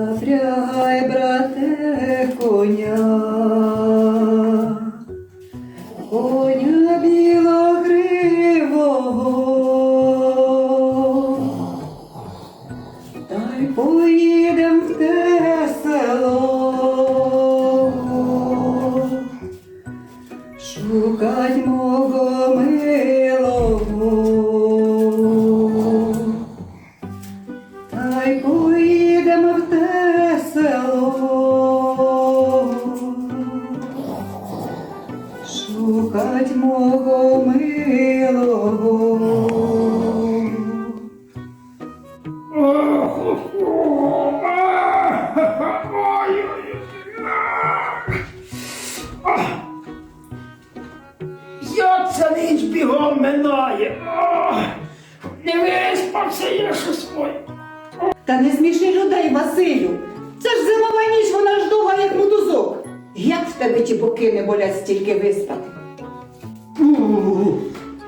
Запрягай, брате, коня, бігом минає? Не виспався я щось ой. Та не сміши людей, Василю. Це ж зимова ніч, вона ж довга, як мотузок. Як в тебе ті боки не болять стільки виспати? У,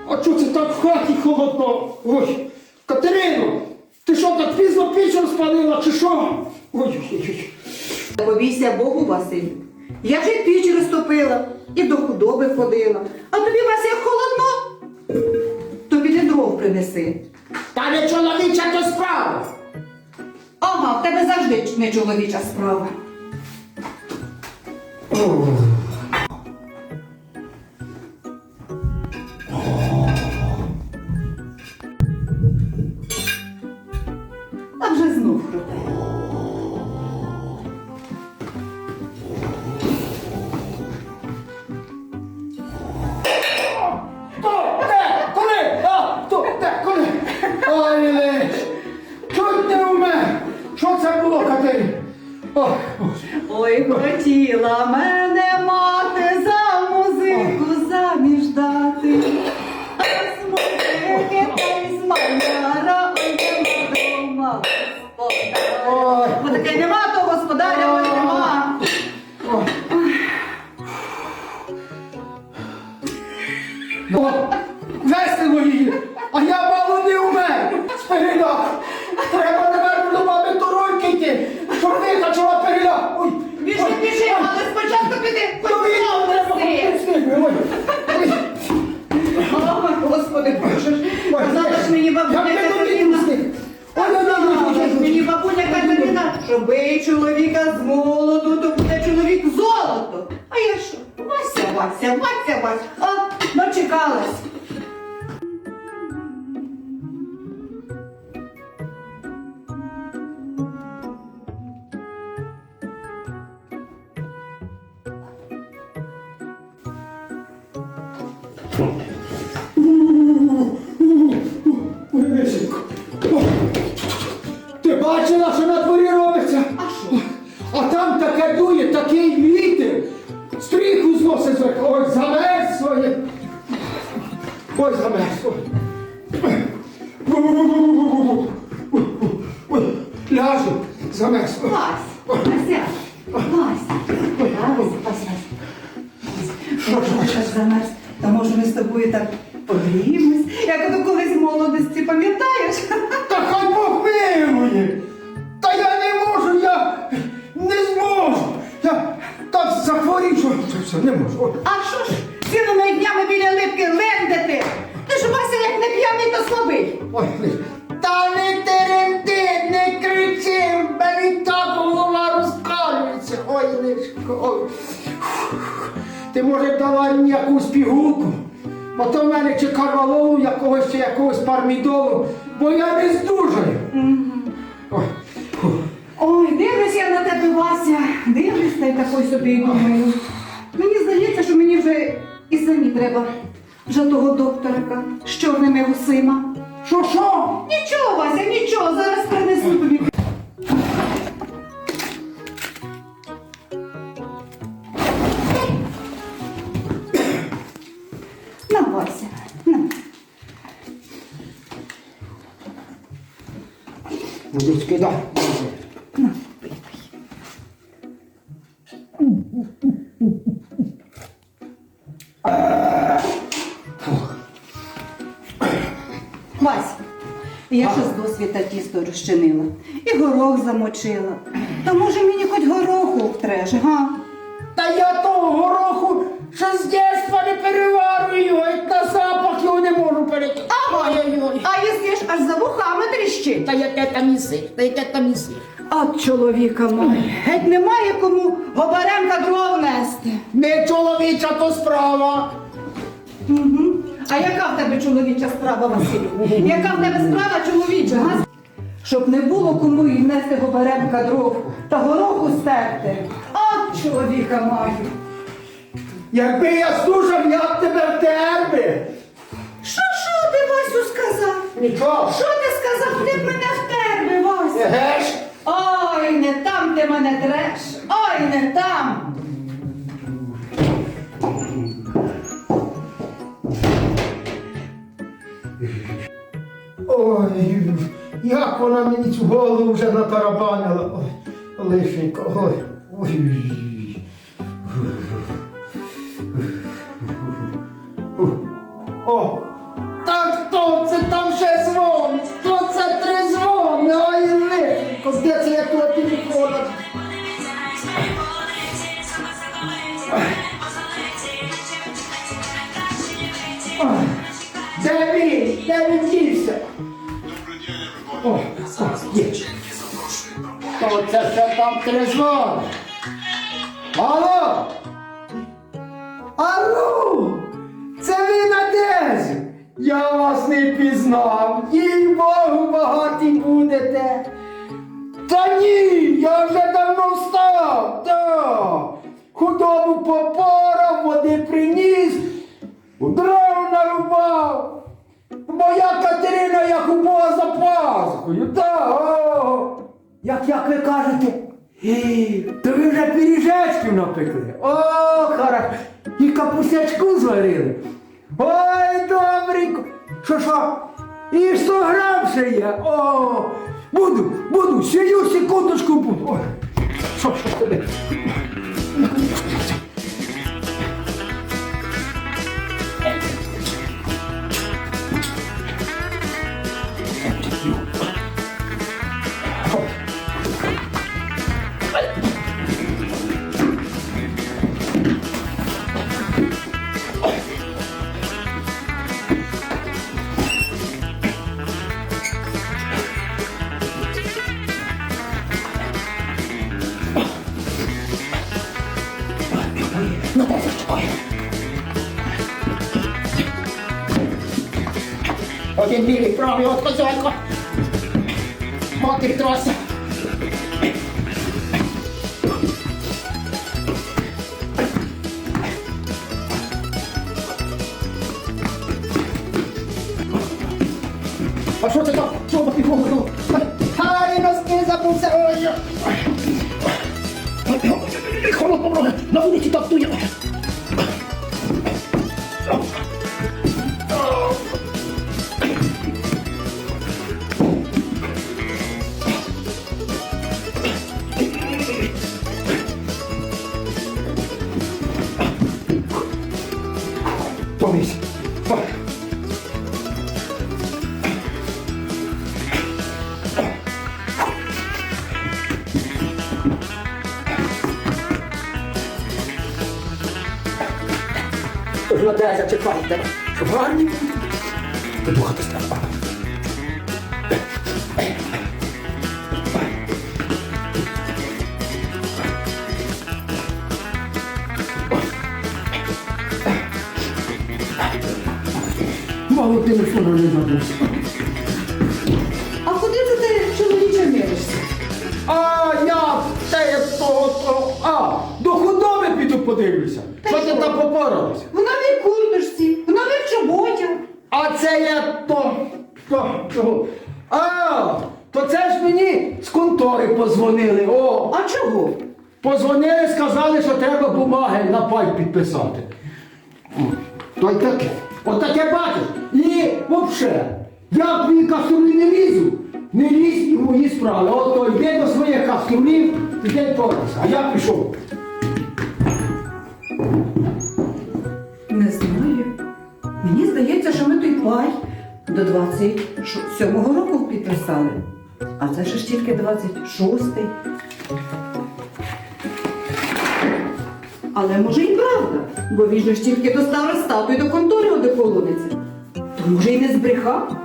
А чого це так в хаті холодно? Ой, Катерино, ти що так пізно піч розпалила, чи що? Ой, ой, ой. Побійся Богу, Василю. Я вже піч розтопила і до худоби ходила. А тобі, Вася, холодно? То піди дров принеси. Та не чоловіча то справа. Ага, в тебе завжди не чоловіча справа. А вже знов. Хто? Хотіла Катерина, що бий чоловіка з молоду, то буде чоловік золото. А я що? Вася, Вася, Вася, Вася. Що ж так замерз? Та може ми з тобою так погріємось, як ото колись молодості, пам'ятаєш? Чи карвалолу, якогось чи якогось пармідолу, бо я не здужаю. Ой. фу. Ой, дивлюсь я на тебе, Вася. Дивлюсь та й такой собі думаю. Мені здається, що мені вже і самі треба вже того докторика з чорними гусима. Що, що? Нічого, Вася, нічого, зараз принесу тобі. Розчинила, і горох замочила, Та може мені хоч гороху втреш, га? Та я того гороху, що з дєтства не переварую, геть на запах його не можу перекинути. Ой-ой-ой. А якщо ж аж за вухами тріщить? Та яке там місиш, та яке там місиш. От чоловіка має. Геть немає кому гобаренка дров нести. Не чоловіча то справа. Угу. А яка в тебе чоловіча справа, Василю? Яка в тебе справа чоловіча, га? Щоб не було кому й нести гобаренка дров та гороху стерти. От чоловіка маю. Якби я слушав, я б тебе втер би. Що, що ти, Васю, сказав? Нічого. Що ти сказав? Ти б мене втер би, Васю. Еге ж. Ой, не там ти мене треш. Ой, не там. Ой, як вона мені цю голову вже натарабанила. Ой, лишенько, ой. Ой. О, так хто це там ще дзвонить? Хто це три дзвони? Ой, лишенько, де це я О, о, є. Хто це ще там трезвонить? Алло? Алло? Це ви на дезі? Я вас не пізнав. Їй Богу багаті будете. Та ні, я вже давно встав. Да. Худобу попорав, води приніс, дров нарубав. Моя Катерина як у Бога за пазухою. Да, о. Як, як ви кажете? Е, То ви вже пиріжечків напекли. О, хорошо. І капусячку зварили. Ой, добренько. Що що? І 100 грам ще є. О, буду, буду, сію секундочку буду. Ой, що, що тебе? Один білий правий от козонько. Матір троса. А що це там? Що ти голову? Харі носки забувся. Ой. Ой, Холодно много. На вулиці так тує. Помись. Щоб гарні треба. Мало телефону не забувся. А куди це ти чоловіче міришся? А я те то, то, а, до худоби піду подивлюся. Що ти там попоралася? В новій курточці, в нових чоботях. А це я то, то, то. А, то це ж мені з контори позвонили. О, А чого? позвонили, сказали, що бумаги на пай підписати. То й таке. Отаке бачиш. І взагалі, я в твої каструлі не лізу. Не лізь і мої справи. От то йди до своїх каструлів, іди порайся. А я пішов. Не знаю. Мені здається, що ми той пай до 27-го року підписали. А це ж тільки 26-й. Але може і правда, бо він же ж тільки достав розстату і до контори одеколониться. То може й не збрехав?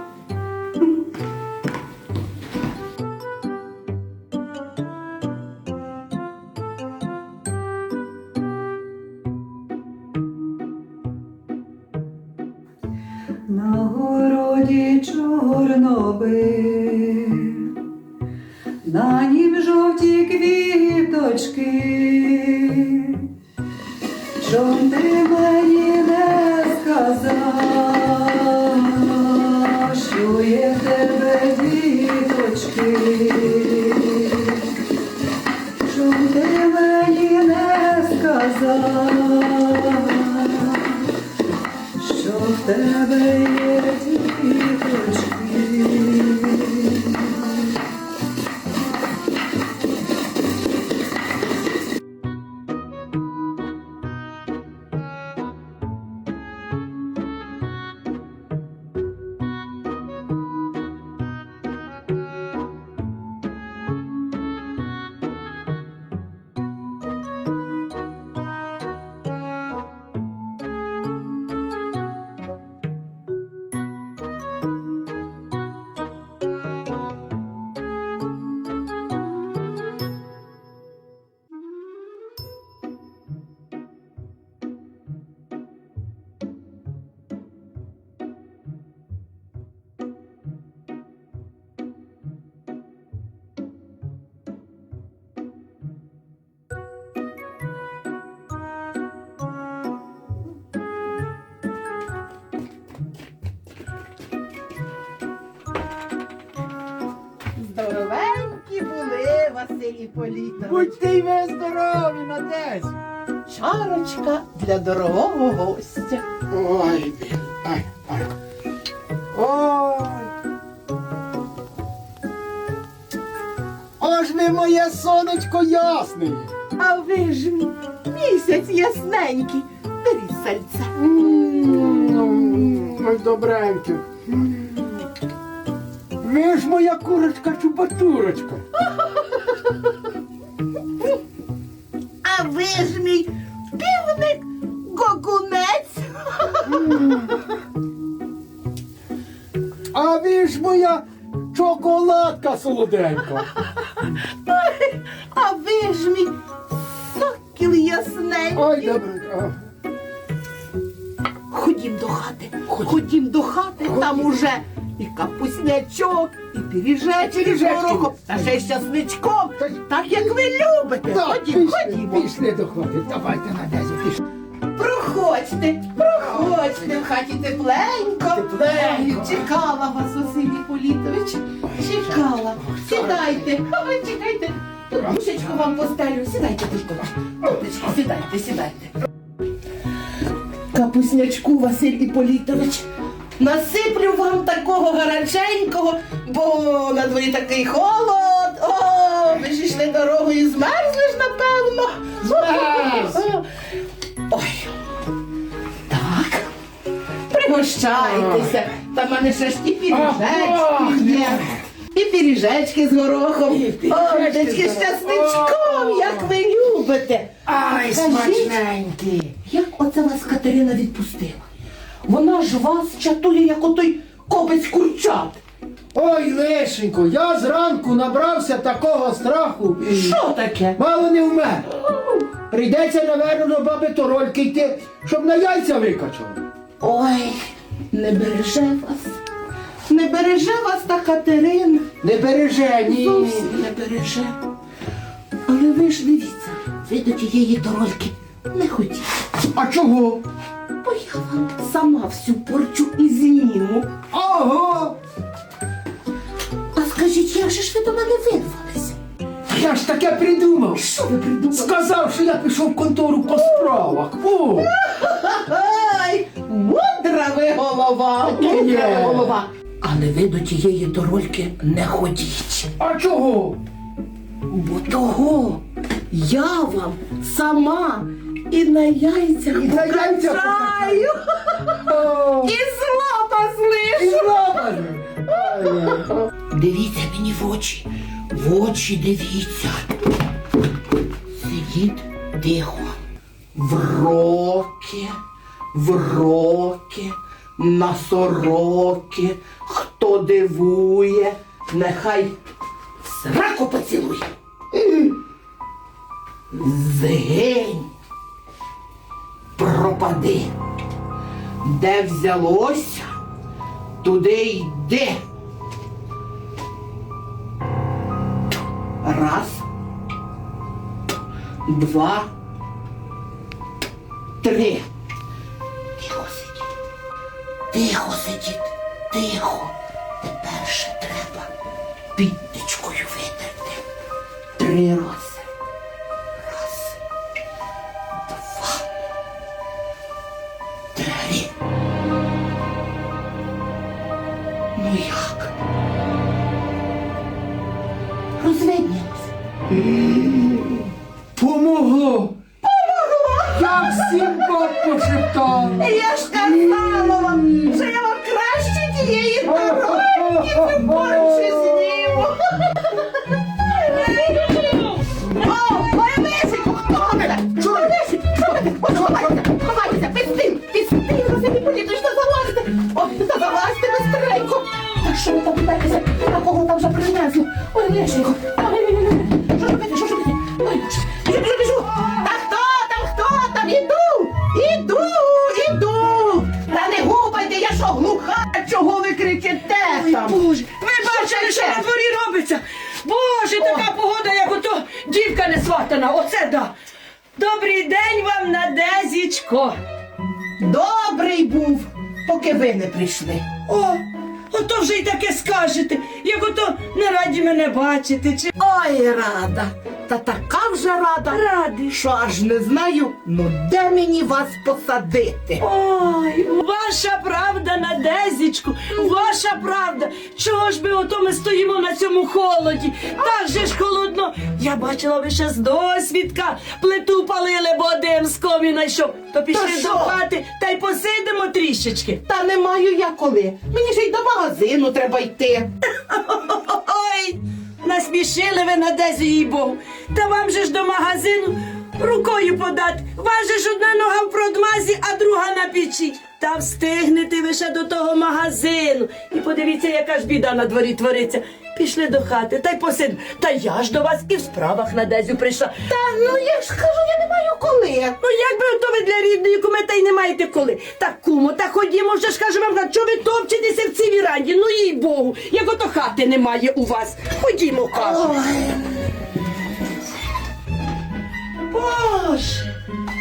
Не сказав, що в тебе є були, Василій Політович. Будьте й ви здорові, Надесь. Чарочка для дорогого гостя. Ой. Ай, ай. Ой. Аж ви моє сонечко ясне. А ви ж мій місяць ясненький. Беріть сальце. Ой, добреньке. Ви ж моя курочка А ви ж моя чоколадка солоденька. А ви ж мій сокіл ясненький. Ой, добре. Ходім до хати, ходім до хати, там уже і капуснячок, і пиріжечки з Пиріжечки. горохом, та ще й щасничком, Та- так як ви любите. Так, Ходім, пішли, до хати. Давайте на дезі пішли. Проходьте, проходьте, в хаті тепленько. Тепленько. Чекала вас, Василій Політович. Чекала. Сідайте. Ой, чекайте. Тут душечку вам постелю. Сідайте, душко. Душечко, сідайте, сідайте. Капуснячку, Василь Іполітович. Насиплю вам такого гаряченького, бо на дворі такий холод. Пригощайтеся. Та в мене ще ж і пиріжечки є. І пиріжечки з горохом. І О, з з часничком, як ви любите. Ай, смачненькі. Як оце вас Катерина відпустила? Вона ж вас чатує, як отой копець курчат. Ой, лишенько, я зранку набрався такого страху. Що таке? Мало не вмер. Прийдеться, наверно, до баби Торольки йти, щоб на яйця викачали. Ой, не береже вас. Не береже вас та Катерина. Не береже, ні. Зовсім не береже. Але ви ж дивіться, ви до тієї дорольки не хотіть. А чого? Бо я вам сама всю порчу і зніму. Ого! А скажіть, як же ж ви до мене вирвалися? Я ж таке придумав. Що ви придумали? Сказав, що я пішов в контору по справах. О! Ай, ви голова, Є. голова. Але ви до тієї дорольки не ходіть. А чого? Бо того я вам сама і на яйцях І на яйцях покачаю, і злоба злишу. Дивіться мені в очі. В очі дивіться. Сидіть тихо. В роки, в роки, на сороки. Хто дивує, нехай сраку поцілує. Згинь, пропади. Де взялося, туди йди. Раз, два, три. Тихо сидіть. Тихо Тепер ще треба підтичкою витерти. Три рази. Ой, ой, ой, ой, ой, що робити, що робити? Ой, Боже, біжу, біжу, біжу. Та хто там, хто там? Іду, іду, іду. Та не гупайте, я що, глуха? Чого ви кричите там? Боже, ви бачили, що на дворі робиться? Боже, така погода, як ото дівка не сватана. Оце да. Добрий день вам, Надезічко. Добрий був, поки ви не прийшли. О, ото вже й таке скажете, як ото не раді мене бачити. Чи... Ой, рада. Та така вже рада. Радий. Що аж не знаю, ну де мені вас посадити? Ой, ваша правда, Надезічку, ваша правда. Чого ж ми ото ми стоїмо на цьому холоді? Так же ж холодно. Я бачила ви ще з досвідка. Плиту палили, бо дим з коміна йшов. То пішли Та до хати та й посидимо трішечки. Та не маю я коли. Мені ж й до магазину треба йти. Ой, насмішили ви Надезі, їй Богу. Та вам же ж до магазину рукою подати. Ж одна нога в продмазі, а друга на печі. Та встигнете ви ще до того магазину. І подивіться, яка ж біда на дворі твориться. Пішли до хати, та й посидимо. Та я ж до вас і в справах на Дезю прийшла. Та ну я ж кажу, я не маю коли. Ну як би ото ви для рідної куми та й не маєте коли. Так, кумо, та ходімо, вже ж кажу вам, що ви топчетеся в цій віранді. Ну їй Богу, як ото хати немає у вас. Ходімо, кажу. Боже,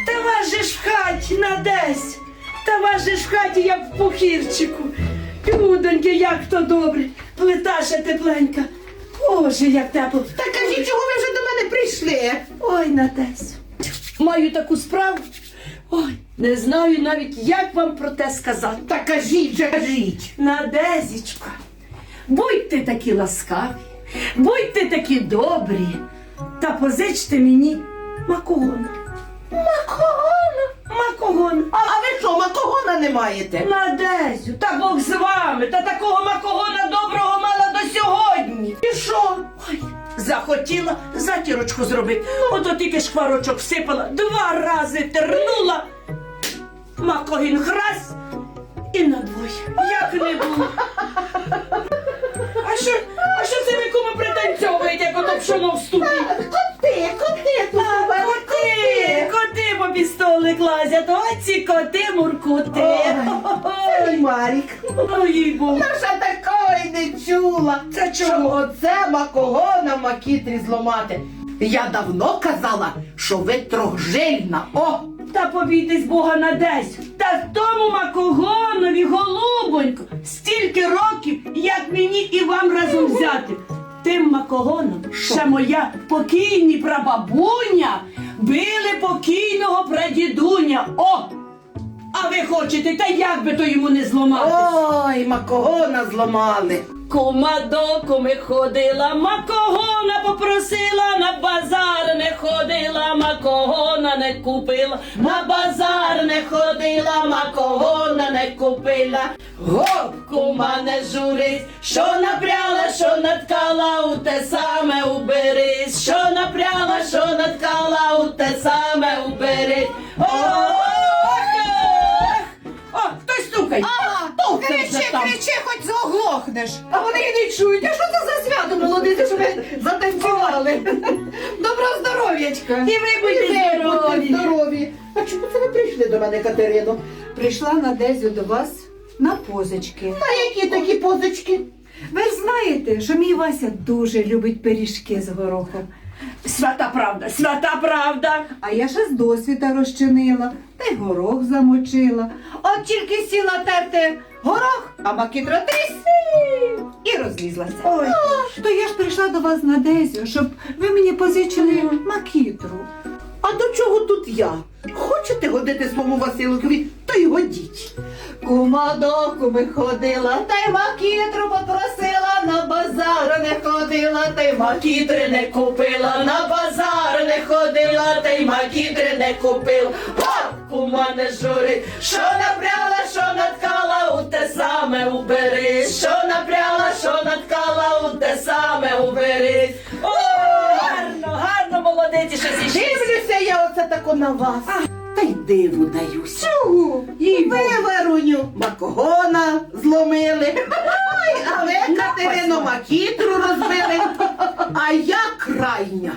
та вас же ж в хаті на десь. Та вас же ж в хаті, як в похірчику. Людоньки, як то добре. Плита ще тепленька. Боже, як тепло. Та кажіть, чого ви вже до мене прийшли? Ой, Надесю, маю таку справу. Ой, не знаю навіть, як вам про те сказати. Та кажіть же, кажіть. Надезічко, будьте такі ласкаві, будьте такі добрі, та позичте мені макогона. Макогона. Макогон. А, а ви що, макогона не маєте? Надезю, та Бог з вами, та такого макогона доброго мала до сьогодні. І що? Ой, захотіла затірочку зробити. Ото тільки шкварочок всипала, два рази тернула. Макогін храс і надвоє. Як не було. А що, а що це ви кому пританцьовуєте, як ото пшоно в ступі? Пістолик лазять, оці коти муркути. Ой, Марік. Ой, їй. Я ще такої не чула. Це чому? оце макогона в макітрі зломати. Я давно казала, що ви трьохжильна. О! Та побійтесь Бога на десь. Та тому макогонові, голубонько, стільки років, як мені і вам разом взяти. Тим макогоном ще моя покійні прабабуня били покійного прадідуня. О! А ви хочете, та як би то йому не зламати? Ой, макогона зламали. Кума до куми ходила, макогона попросила, на базар не ходила, макогона не купила, на базар не ходила, макогона не купила. Гоп, кума не журись, що напряла, що наткала, у те саме уберись, що напряла, що наткала, у те саме уберись. Ех. О, хтось стукає. Це кричи, там? кричи, хоч заглохнеш. А вони і не чують. А що це за свято, молодиці, що ви затанцювали? Доброго здоров'ячка. І ви будьте здорові. здорові. А чому це ви прийшли до мене, Катерино? Прийшла на Дезю до вас на позички. А які такі позички? Ви ж знаєте, що мій Вася дуже любить пиріжки з горохом. Свята правда, свята правда. А я ще з досвіта розчинила, та й горох замочила. От тільки сіла терти горох, а макітра тріси і розлізлася. Ой. То я ж прийшла до вас на Дезю, щоб ви мені позичили макітру. А до чого тут я? Хочете годити своєму Василкові, то й годіть. Кума до куми ходила, та й макітру попросила, на базар не ходила, та й Макітри не купила, на базар не ходила, та й макітри не купила. О, кума не жури, що напряла, що наткала, у те саме убери. Що напряла, що наткала, у те саме убери. О, щось зійшли. Дивлюся я оце тако на вас. Та й диву даюсь. Чого? І виверуню макогона зломили. Ой, а ви, Катерино, макітру розбили. А я крайня.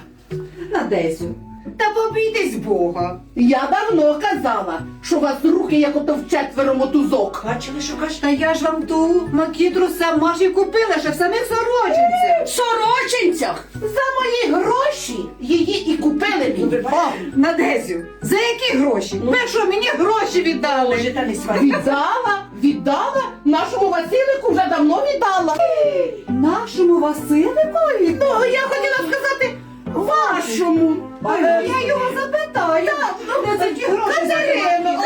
На Дезю. Та побійтесь Бога. Я давно казала, що у вас руки як ото в четверо мотузок. Бачили, що кажете? Та я ж вам ту макітру сама ж і купила, ще в самих сорочинцях. Сорочинцях. За мої гроші її і купили мені. О, На Дезю. За які гроші? Ви що, мені гроші віддали? Боже, та не сваріть. Віддала, віддала, нашому Василику вже давно віддала. Нашому Василикові? Ну, я хотіла сказати вашому. Я його запитаю. Не за ті гроші Катерино,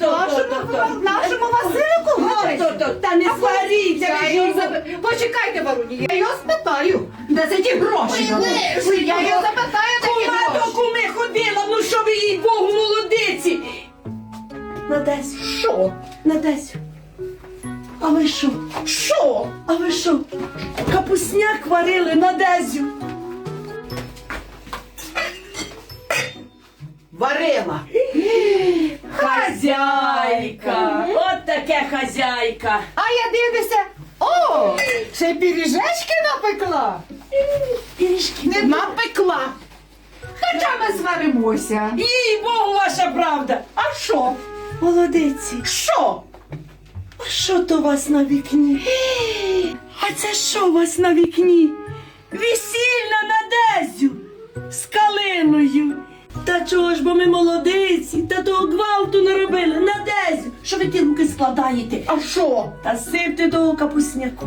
Нашому, нашому Василику гроші? Та не сваріться, Я. Почекайте, Варуні, я його спитаю. Де за ті гроші? Я його запитаю, де ті Кума до куми ходила, ну що ви їй Богу молодиці. Надесь, Що? Надесь. А ви що? Що? А ви що? Капусняк варили на дезю. Варила. Хазяйка. От таке хазяйка. А я дивлюся. О, ще й пиріжечки напекла. Пірішки. Не Напекла. Хоча ми сваримося. Їй Богу ваша правда. А що? Молодиці. Що? Що то у вас на вікні? А це що у вас на вікні? Весільна на дезю з калиною. Та чого ж, бо ми молодиці, та того гвалту не робили на дезю. Що ви ті руки складаєте? А що? Та сипте того капусняку,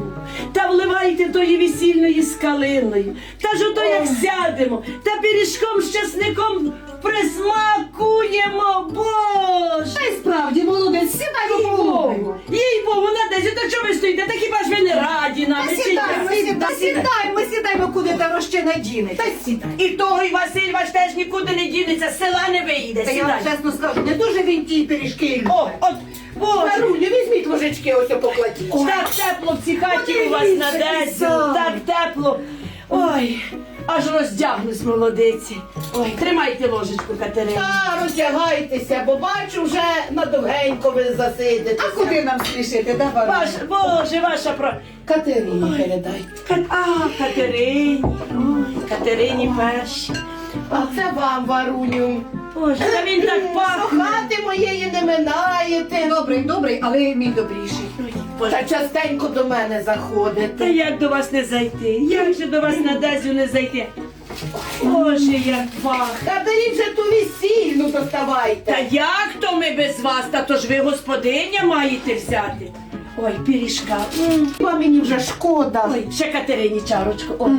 та вливайте тої весільної з калиною. Та ж ото як сядемо, та пиріжком з часником присмакуємо, боже! Та й справді, молодець, сідай Їй Богу, їй Богу, Надезю, та чого ви стоїте? Та хіба ж ви не раді нам? Та сідай, сідай, сідай, ми сідаємо, куди та розчина дінеться. Та сідай. І того, і Василь ваш теж нікуди не дінеться, з села не виїде. Та я вам Сідай. чесно скажу, не дуже він ті пиріжки любить. О, от, боже, Варуню, візьміть ложечки ось покладіть. так тепло в цій хаті у вас на Подивіться, так тепло. Ой, аж роздягнусь, молодиці. Ой, тримайте ложечку, Катерина. Та роздягайтеся, бо бачу вже надовгенько ви засидите. А куди нам спішити? Давай. Ваш, боже, ваша про... Катерині Ой. передайте. Ка- А, Катерині. Ой, Катерині перші. А це вам, Варуню. Боже, та він так До пахне. хати моєї не минаєте. Добрий, добрий, але мій добріший. Ой, Та частенько до мене Та заходите. як до вас не зайти? Як же до вас на Дезю не зайти? Боже, як пахне. Та беріть же ту весільну Та доставайте. як то ми без вас? Та то ж ви господиня маєте взяти. Ой, пиріжка. М. Мені вже шкода. Ой, ще Катерині чарочку. Ой,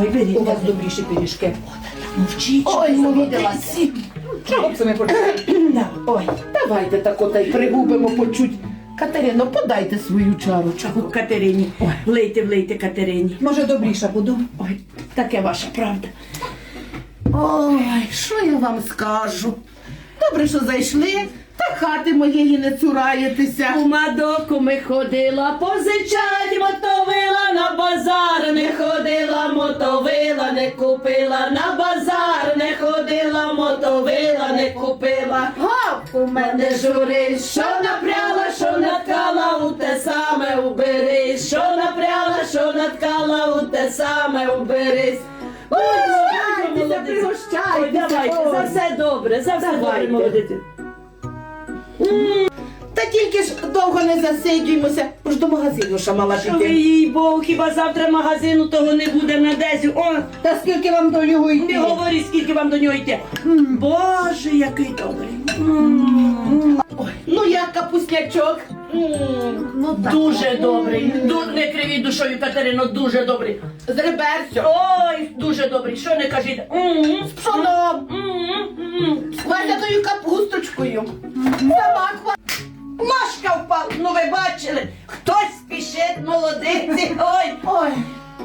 Ой беріть. У вас добріші пиріжки. Мовчіть. Ой, що ви мовідалася. забудете. Чого це ми почали? Да, Ой, Давайте тако та й пригубимо почуть. Катерино, подайте свою чарочку. Катерині. Ой, влийте, влийте Катерині. Може, добріша буду. Ой, таке ваша правда. Ой, що я вам скажу? Добре, що зайшли, та хати моєї не цураєтеся. Кума до куми ходила, позичать мотовила, на базар не ходила, мотовила не купила, на базар не ходила, мотовила не купила. У мене журись, що напряла, що наткала, у те саме уберись, що напряла, що наткала, у те саме уберись. Ой, Пригощайтеся, молодець. пригощайтеся. Ой, давайте, Ой. за все добре, за все добре, молодець. Та тільки ж довго не засидюємося, бо ж до магазину ще мала Що ви піти. їй Богу, хіба завтра магазину того не буде на дезі? О, Та скільки вам до нього йти? не говори, скільки вам до нього йти. Боже, який добрий. М. Ой, ну як капуснячок? Ну так. Дуже добрий. Ду- Не кривіть душою, Катерино, дуже добрий. З реберцю. Ой, дуже добрий. Що не кажіть? М. Пшоном. М. М. З капусточкою. Сама машка впала. Ну ви бачили? Хтось спішить, молодиці. Ой. Ой,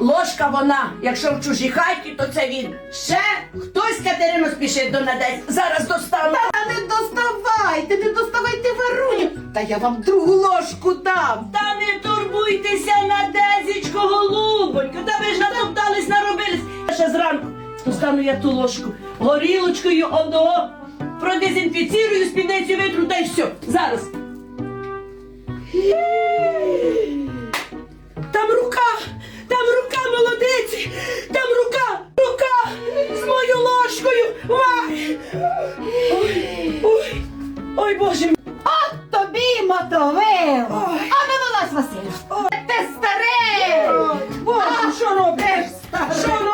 Ложка вона, якщо в чужій хаті, то це він. Ще хтось Катерино спішить до надесь. Зараз достану. та не доставайте, не доставайте Веруню. Та я вам другу ложку дам. Та не турбуйтеся на дезічко, голубонько. Та ви ж натоптались, наробились. Ще зранку достану я ту ложку горілочкою одного. Продезінфіцірую, спідницю витру, та й все. Зараз. Молодиці, там рука, рука з мою ложкою. Ой, ой, ой, Боже. От тобі мотовив. А ми волос Василь. Ти старий. Боже, що робиш? Що робиш?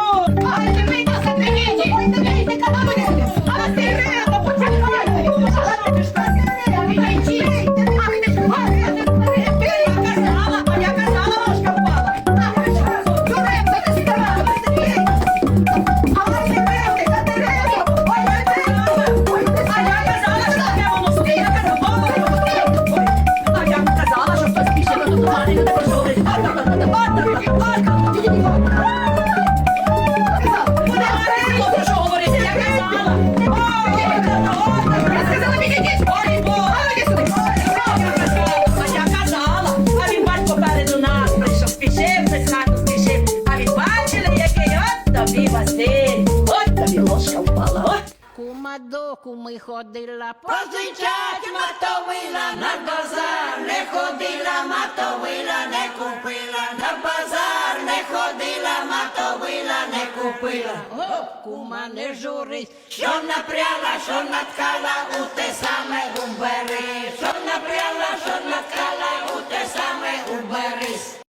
Ходила, Позичать мотовила на базар, не ходила мотовила, не купила, на базар не ходила, мотовила, не купила. гоп, кума не журись, Що напряла, що наткала, у те саме убери. Що напряла, що наткала, у те саме уберись.